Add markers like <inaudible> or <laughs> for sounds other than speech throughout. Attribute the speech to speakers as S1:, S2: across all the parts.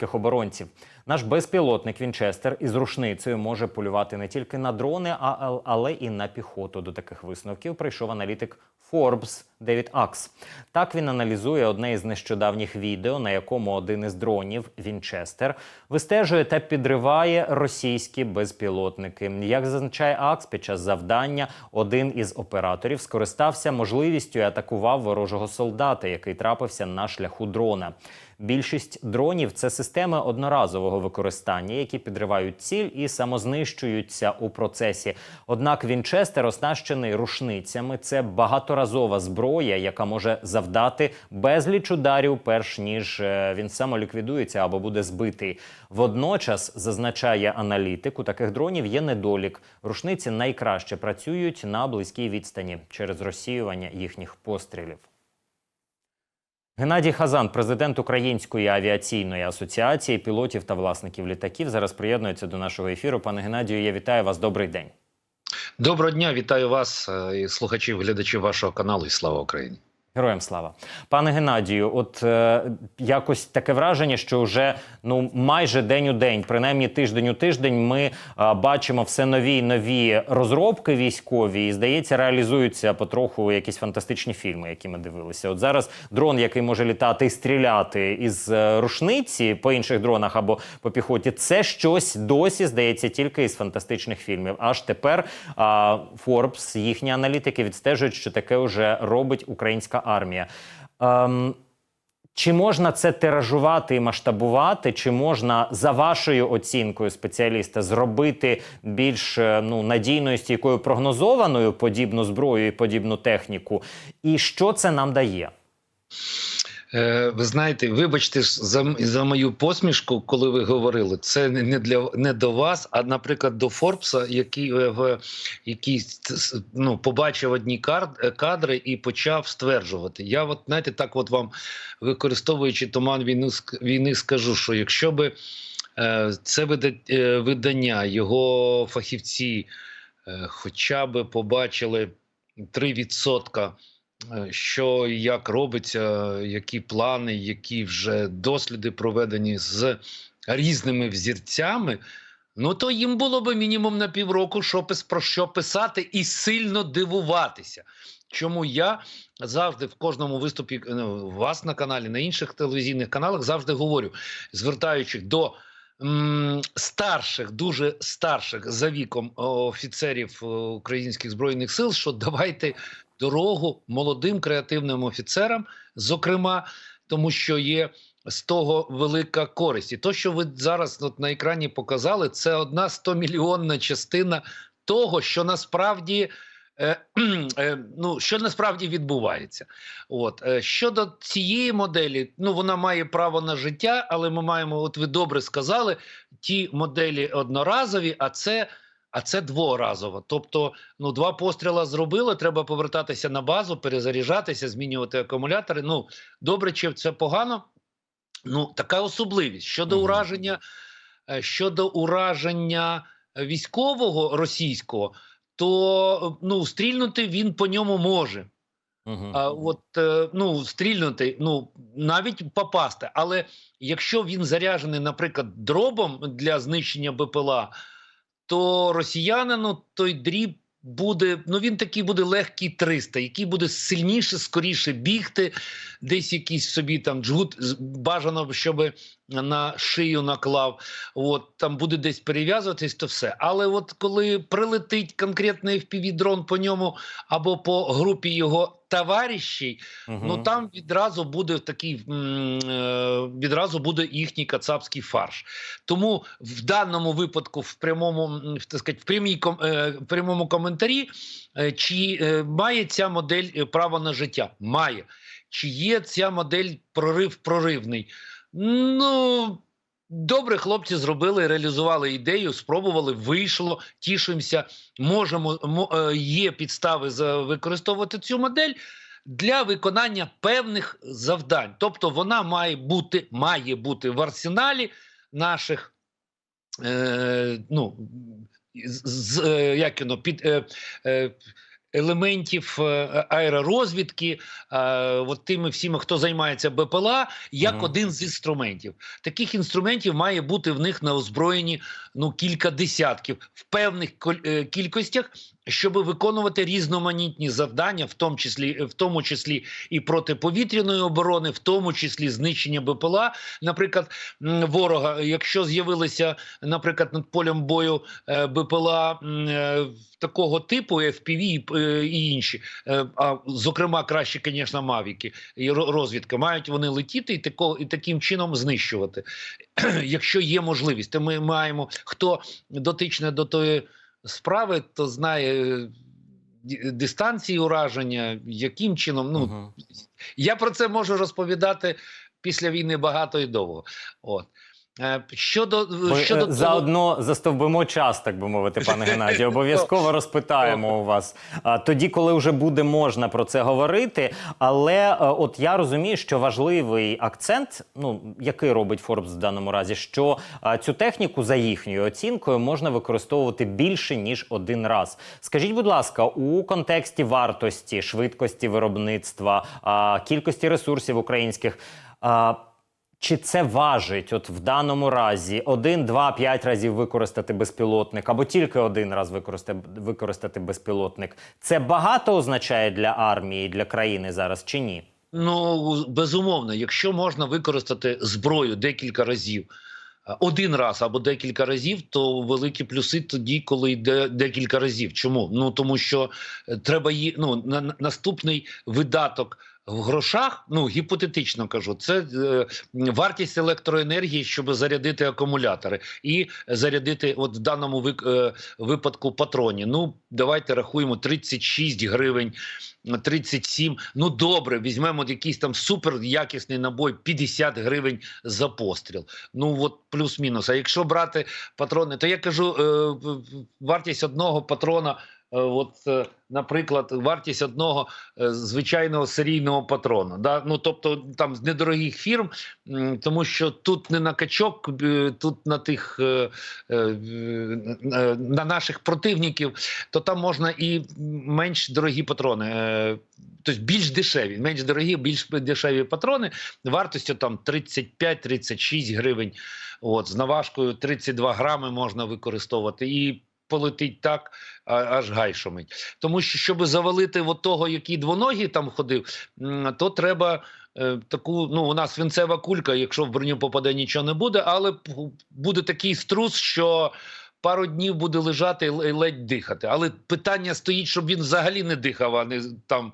S1: українських оборонців. Наш безпілотник Вінчестер із рушницею може полювати не тільки на дрони, а але і на піхоту. До таких висновків прийшов аналітик Forbes Девід Акс. Так він аналізує одне із нещодавніх відео, на якому один із дронів Вінчестер вистежує та підриває російські безпілотники. Як зазначає Акс, під час завдання один із операторів скористався можливістю і атакував ворожого солдата, який трапився на шляху дрона. Більшість дронів це системи одноразового використання, які підривають ціль і самознищуються у процесі. Однак Вінчестер оснащений рушницями. Це багаторазова зброя, яка може завдати безліч ударів, перш ніж е, він самоліквідується або буде збитий. Водночас зазначає аналітик, у таких дронів є недолік. Рушниці найкраще працюють на близькій відстані через розсіювання їхніх пострілів. Геннадій Хазан, президент Української авіаційної асоціації пілотів та власників літаків, зараз приєднується до нашого ефіру. Пане Геннадію, я вітаю вас. Добрий день.
S2: Доброго дня, вітаю вас е, і слухачів, глядачів вашого каналу. І слава Україні.
S1: Героям слава, пане Геннадію. От е, якось таке враження, що вже ну майже день у день, принаймні тиждень у тиждень, ми е, бачимо все нові й нові розробки військові, і здається, реалізуються потроху якісь фантастичні фільми, які ми дивилися. От зараз дрон, який може літати і стріляти із е, рушниці по інших дронах або по піхоті, це щось досі здається тільки із фантастичних фільмів. Аж тепер е, Forbes, їхні аналітики відстежують, що таке вже робить українська армія. Ем, чи можна це тиражувати і масштабувати? Чи можна за вашою оцінкою спеціаліста зробити більш е, ну надійною стійкою прогнозованою подібну зброю і подібну техніку? І що це нам дає?
S2: Е, ви знаєте, вибачте ж за, за мою посмішку, коли ви говорили, це не для не до вас, а наприклад, до Форбса, який е, який ну, побачив одні кадри і почав стверджувати. Я, от знаєте, так, от вам використовуючи туман війни, війни, скажу, що якщо би е, це видання, його фахівці, е, хоча б побачили 3%. Що як робиться, які плани, які вже досліди проведені з різними взірцями, ну то їм було б мінімум на півроку що, про що писати і сильно дивуватися. Чому я завжди в кожному виступі ну, у вас на каналі, на інших телевізійних каналах завжди говорю, звертаючись до м старших, дуже старших за віком офіцерів українських збройних сил, що давайте дорогу молодим креативним офіцерам, зокрема, тому що є з того велика користь. І то, що ви зараз от на екрані показали, це одна 100-мільйонна частина того, що насправді. Е, <clears throat> е, ну, що насправді відбувається, от е, щодо цієї моделі, ну вона має право на життя, але ми маємо, от ви добре сказали, ті моделі одноразові, а це а це дворазово. Тобто, ну два постріла зробили. Треба повертатися на базу, перезаряджатися, змінювати акумулятори. Ну добре, чи це погано? Ну така особливість щодо угу. ураження щодо ураження військового російського, то ну стрільнути він по ньому може. Uh А от ну стрільнути, ну навіть попасти. Але якщо він заряджений, наприклад, дробом для знищення БПЛА, то росіянину той дріб буде. Ну він такий буде легкий 300, який буде сильніше, скоріше бігти, десь якийсь собі там джгут бажано, щоб на шию наклав. От там буде десь перев'язуватись, то все. Але от коли прилетить конкретний FPV-дрон по ньому або по групі його товаришів, угу. ну там відразу буде такий відразу буде їхній кацапський фарш. Тому в даному випадку, в прямому так сказати, в прямій в прямому коментарі, чи має ця модель право на життя? Має. Чи є ця модель прорив проривний? Ну. Добре, хлопці зробили, реалізували ідею, спробували, вийшло, тішимося. Можемо є підстави використовувати цю модель для виконання певних завдань. Тобто, вона має бути має бути в арсеналі наших е, ну, з, з, як воно, під, е, е, елементів е, аеророзвідки, е, от тими всіми, хто займається БПЛА, як
S1: Мгм.
S2: один з інструментів. Таких інструментів має бути в них на озброєнні ну кілька десятків в певних е, кількостях, щоб виконувати різноманітні завдання, в тому числі в тому числі і протиповітряної оборони, в тому числі знищення БПЛА. Наприклад, ворога, якщо з'явилися, наприклад, над полем бою е, БПЛА е, такого типу FPV і, е, інші, е, а зокрема краще, звісно, мавіки і ро- розвідка, мають вони летіти і тако, і таким чином знищувати. <clears throat> Якщо є можливість, то ми маємо хто дотичне до тої справи, то знає. е, Дистанції ураження, яким чином, ну
S1: Мгм.
S2: я про це можу розповідати після війни багато і довго. От. Е, Щодо,
S1: Ми
S2: щодо
S1: е,
S2: того-
S1: заодно застовбимо час, так би мовити, пане <laughs> Геннадію. Обов'язково розпитаємо у вас тоді, коли вже буде можна про це говорити. Але е, от я розумію, що важливий акцент, ну який робить Форбс в даному разі, що цю техніку за їхньою оцінкою можна використовувати більше ніж один раз. Скажіть, будь ласка, у контексті вартості, швидкості виробництва, кількості ресурсів українських. Чи це важить, от в даному разі, один, два, п'ять разів використати безпілотник, або тільки один раз використати, використати безпілотник? Це багато означає для армії, для країни зараз чи ні?
S2: Ну, безумовно, якщо можна використати зброю декілька разів, один раз або декілька разів, то великі плюси тоді, коли йде декілька разів. Чому? Ну тому що е, треба її ну на- наступний видаток. В грошах, ну гіпотетично кажу, це е, вартість електроенергії, щоб зарядити акумулятори і зарядити, от в даному вик, е, випадку патроні. Ну давайте рахуємо 36 гривень 37. Ну добре, візьмемо якийсь там супер якісний набой 50 гривень за постріл. Ну от плюс-мінус. А якщо брати патрони, то я кажу, е, вартість одного патрона. Е, От, е, наприклад, вартість одного е, звичайного серійного патрона, да? ну тобто там з недорогих фірм, тому що тут не на качок, тут на тих на наших противників, то там можна і менш дорогі патрони, тобто більш дешеві, менш дорогі, більш дешеві патрони вартістю там 35-36 гривень. От з наважкою 32 грами можна використовувати і. Полетить так, аж гай шумить. Тому що, щоб завалити от того, який двоногий там ходив, то треба е, таку. Ну, у нас свинцева кулька, якщо в броню попаде, нічого не буде, але буде такий струс, що пару днів буде лежати і ледь дихати. Але питання стоїть, щоб він взагалі не дихав, а не там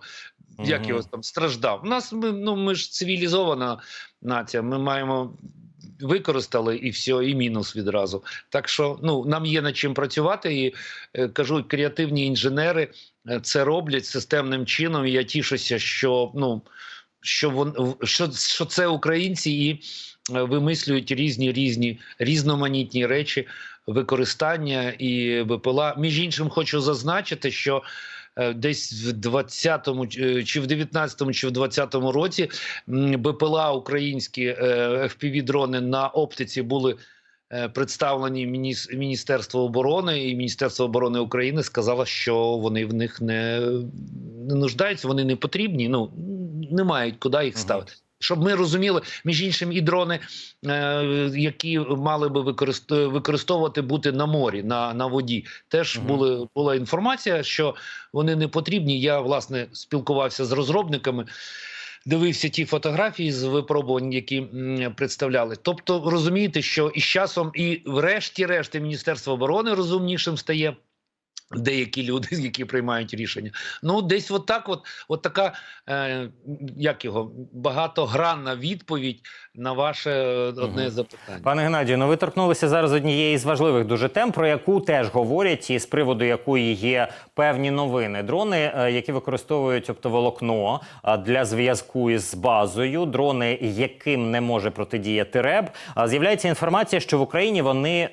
S2: як його там страждав. У нас ми, ну, ми ж цивілізована нація. Ми маємо. Використали і все, і мінус відразу. Так що ну нам є над чим працювати, і е, кажу, креативні інженери е, це роблять системним чином. І я тішуся, що ну що вон що, що це українці і е, вимислюють різні різні різноманітні речі використання і БПЛА. Між іншим, хочу зазначити, що десь в 20-му е, чи в 19-му, чи в 20-му році БПЛА українські е, FPV-дрони на оптиці були. е, Представлені мініс- Міністерство оборони і Міністерство оборони України сказало, що вони в них не, не нуждаються, вони не потрібні. Ну не мають куди їх ставити. Щоб ми розуміли, між іншим, і дрони, е, які мали би використовувати бути на морі, на, на воді, теж
S1: Мгм.
S2: були була інформація, що вони не потрібні. Я власне спілкувався з розробниками. Дивився ті фотографії з випробувань, які м, представляли. Тобто розумієте, що із часом, і врешті-решт, Міністерство оборони розумнішим стає. Деякі люди, <laughs> які приймають рішення, ну десь от так, от, от така е, як його багатогранна відповідь на ваше е, одне
S1: Мгм.
S2: запитання.
S1: Пане Геннадію, ну ви торкнулися зараз однієї з важливих дуже тем, про яку теж говорять, і з приводу якої є певні новини. Дрони, е, які використовують оптоволокно а, для зв'язку із базою, дрони, яким не може протидіяти РЕБ. З'являється інформація, що в Україні вони.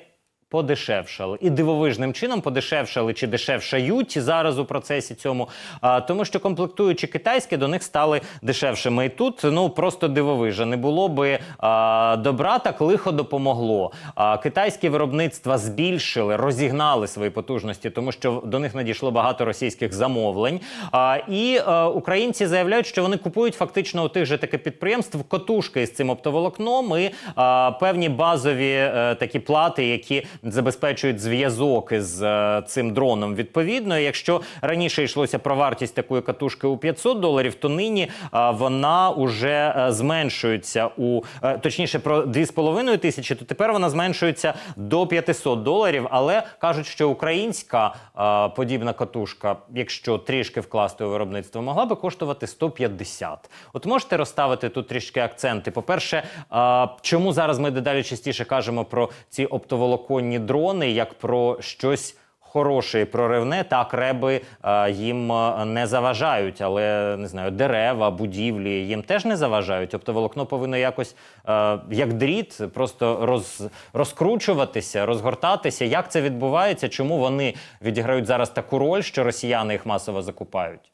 S1: Подешевшали. І дивовижним чином подешевшали чи дешевшають зараз у процесі цьому, а, тому що комплектуючі китайські до них стали дешевшими. І тут ну просто дивовижа. Не було би а, добра, так лихо допомогло. А, китайські виробництва збільшили, розігнали свої потужності, тому що до них надійшло багато російських замовлень. А, і е, українці заявляють, що вони купують фактично у тих же таких підприємств котушки з цим оптоволокном і а, певні базові е, такі плати, які забезпечують зв'язок із е, цим дроном. Відповідно, якщо раніше йшлося про вартість такої катушки у 500 доларів, то нині а, вона уже е, зменшується у е, точніше про 2,5 тисячі, то тепер вона зменшується до 500 доларів. Але кажуть, що українська подібна катушка, якщо трішки вкласти у виробництво, могла би коштувати 150. От можете розставити тут трішки акценти. По-перше, а, чому зараз ми дедалі частіше кажемо про ці оптоволоконні дрони, як про щось. Хороше і проривне, так реби е, їм е, не заважають, але не знаю, дерева, будівлі їм теж не заважають. Оптоволокно повинно якось е, як дріт, просто роз, розкручуватися, розгортатися. Як це відбувається? Чому вони відіграють зараз таку роль, що росіяни їх масово закупають?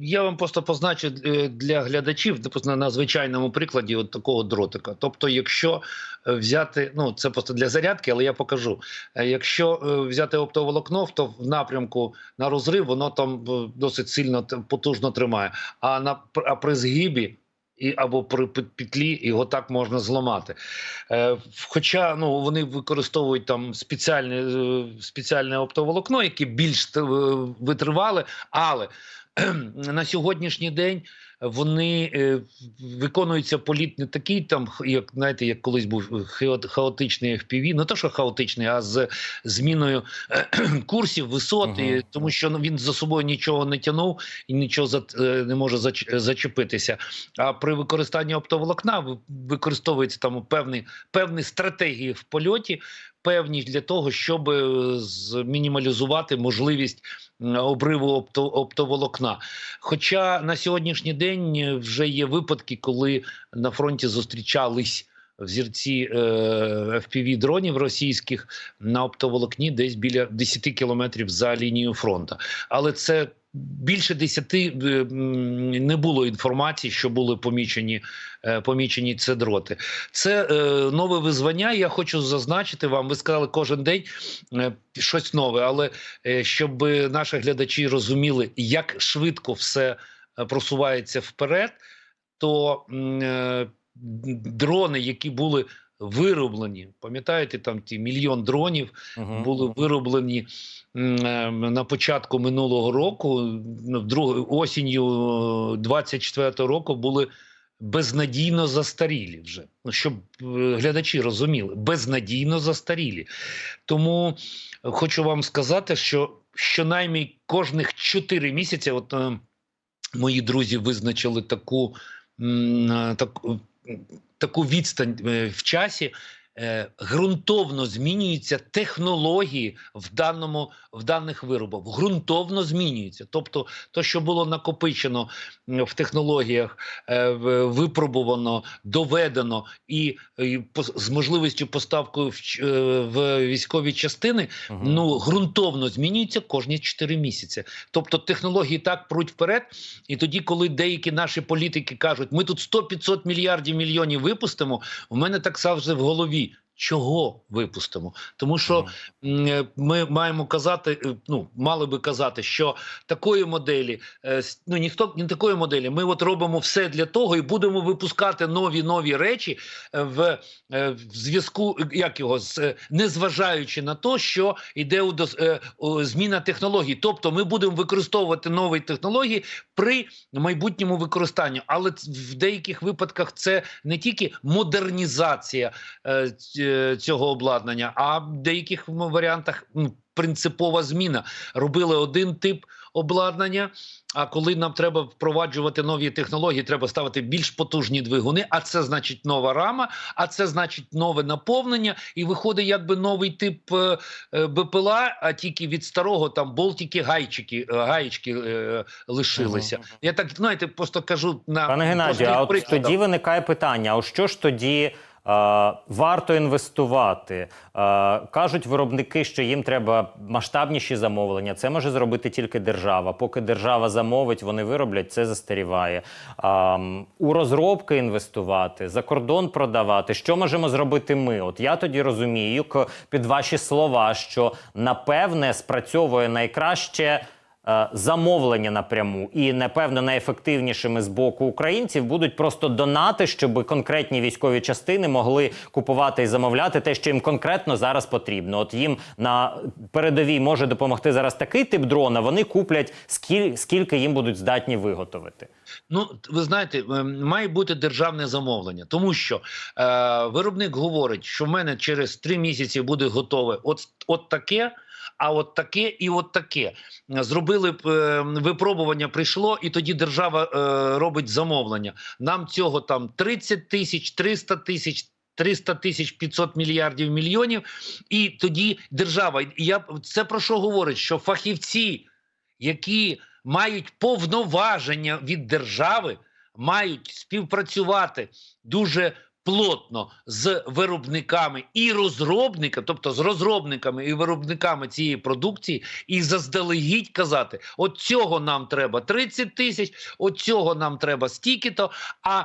S2: Я вам просто позначу е, для глядачів допустимо, на звичайному прикладі от такого дротика. Тобто, якщо е, взяти, ну це просто для зарядки, але я покажу. Е, Якщо взяти оптоволокно, то в напрямку на розрив воно там досить сильно потужно тримає. А на а при згибі. І або при пет- петлі його так можна зламати. Е, хоча ну вони використовують там спеціальне, спеціальне оптоволокно, яке більш витривале, але на сьогоднішній день вони е, виконується політ не такий, там як знаєте, як колись був хаот- хаотичний FPV, не то що хаотичний, а з зміною курсів, висот,
S1: Мгм.
S2: тому що ну, він за собою нічого не тягнув і нічого за, е, не може зач, зачепитися. А при використанні оптоволокна ви- використовується там певні, певні стратегії в польоті, певні для того, щоб е, змінімалізувати можливість обриву опто, оптоволокна. Хоча на сьогоднішній день е, вже є випадки, коли на фронті зустрічались. Взірці е, FPV дронів російських на оптоволокні десь біля 10 кілометрів за лінією фронту. Але це більше 10 е, не було інформації, що були помічені, е, помічені ці дроти. Це е, нове визвання. Я хочу зазначити вам. Ви сказали кожен день щось нове, але щоб наші глядачі розуміли, як швидко все просувається вперед, то дрони, які були вироблені, пам'ятаєте, там ті мільйон дронів були вироблені е, на початку минулого року, ну, осінню 24-го року були безнадійно застарілі вже. Ну, щоб е, глядачі розуміли, безнадійно застарілі. Тому хочу вам сказати, що щонаймі кожних 4 місяці, от е, мої друзі визначили таку, е, таку, відстань е, в часі. Е, Ґрунтовно змінюються технології в даному в даних виробах. Ґрунтовно змінюються. Тобто, то, що було накопичено в технологіях, е, випробувано, доведено і, і з можливістю поставки в, е, в військові частини,
S1: Мгм.
S2: ну ґрунтовно змінюється кожні 4 місяці. Тобто технології так пруть вперед, і тоді, коли деякі наші політики кажуть, ми тут 100-500 мільярдів мільйонів випустимо, у мене так завжди в голові. Чого випустимо? Тому що е, ми маємо казати, е, ну мали би казати, що такої моделі, е, ну ніхто не такої моделі. Ми от робимо все для того і будемо випускати нові нові речі в, в зв'язку, як його з незважаючи на те, що йде у зміна технологій. Тобто, ми будемо використовувати нові технології при майбутньому використанні. Але в деяких випадках це не тільки модернізація цього обладнання, а в деяких варіантах принципова зміна. Робили один тип обладнання. А коли нам треба впроваджувати нові технології, треба ставити більш потужні двигуни. А це значить нова рама, а це значить нове наповнення, і виходить якби новий тип е, е, БПЛА, а тільки від старого там болтики, гайчики, е, гаєчки е, лишилися.
S1: Мгм.
S2: Я так знаєте, просто кажу на
S1: Пане Геннадію, а от тоді виникає питання: а що ж тоді варто інвестувати. Кажуть виробники, що їм треба масштабніші замовлення. Це може зробити тільки держава. Поки держава замовить, вони вироблять, це застаріває. У розробки інвестувати, за кордон продавати. Що можемо зробити ми? От я тоді розумію, під ваші слова, що напевне спрацьовує найкраще. Е, Замовлення напряму і напевно найефективнішими з боку українців будуть просто донати, щоб конкретні військові частини могли купувати і замовляти те, що їм конкретно зараз потрібно. От їм на передовій може допомогти зараз такий тип дрона. Вони куплять скіль, скільки їм будуть здатні виготовити.
S2: Ну, ви знаєте, має бути державне замовлення, тому що е, виробник говорить, що в мене через три місяці буде готове от, от таке. А от таке і от таке зробили б е, випробування. Прийшло, і тоді держава е, робить замовлення. Нам цього там 30 тисяч, 300 тисяч. 300 тисяч 500 мільярдів мільйонів, і тоді держава. Я це про що говорить? Що фахівці, які мають повноваження від держави, мають співпрацювати дуже плотно з виробниками і розробниками, тобто з розробниками і виробниками цієї продукції, і заздалегідь казати: от цього нам треба 30 тисяч, от цього нам треба стільки-то. А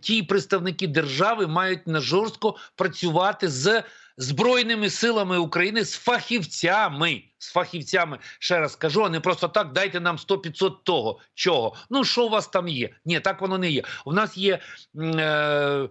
S2: ті представники держави мають на жорстко працювати з Збройними силами України з фахівцями. З фахівцями, ще раз кажу, а не просто так дайте нам 100-500 того. Чого? Ну, що у вас там є? Ні, так воно не є. У нас є. Е,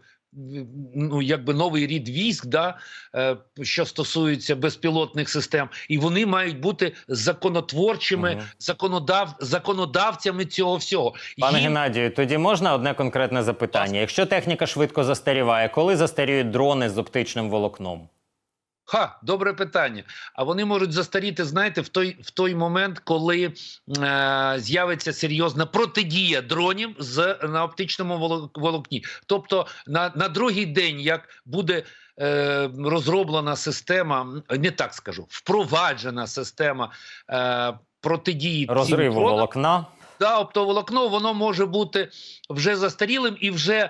S2: Ну, якби новий рід військ, да, е, що стосується безпілотних систем, і вони мають бути законотворчими,
S1: Мгм.
S2: законодав, законодавцями цього всього.
S1: Пане
S2: Їм-
S1: Геннадію, тоді можна одне конкретне запитання. Якщо техніка швидко застаріває, коли застаріють дрони з оптичним волокном?
S2: Ха, добре питання. А вони можуть застаріти, знаєте, в той в той момент, коли е, з'явиться серйозна протидія дронів з на оптичному воло- волокні. Тобто на, на другий день, як буде е, розроблена система, не так скажу, впроваджена система е, протидії
S1: Розриву волокна?
S2: Да, оптоволокно воно може бути вже застарілим і вже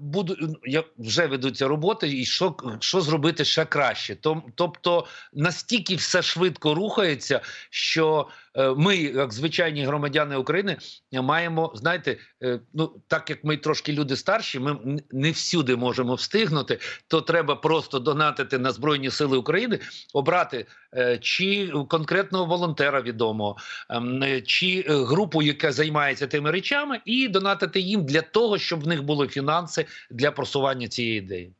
S2: буду, я, вже ведуться роботи, і що, що зробити ще краще. Тобто настільки все швидко рухається, що е, ми, як звичайні громадяни України, маємо, знаєте, е, ну так як ми трошки люди старші, ми не всюди можемо встигнути, то треба просто донатити на Збройні Сили України, обрати е, чи конкретного волонтера відомого, ем, е, чи е, групу, яка займається тими речами, і донатити їм для того, щоб в них були фінанси для просування цієї ідеї.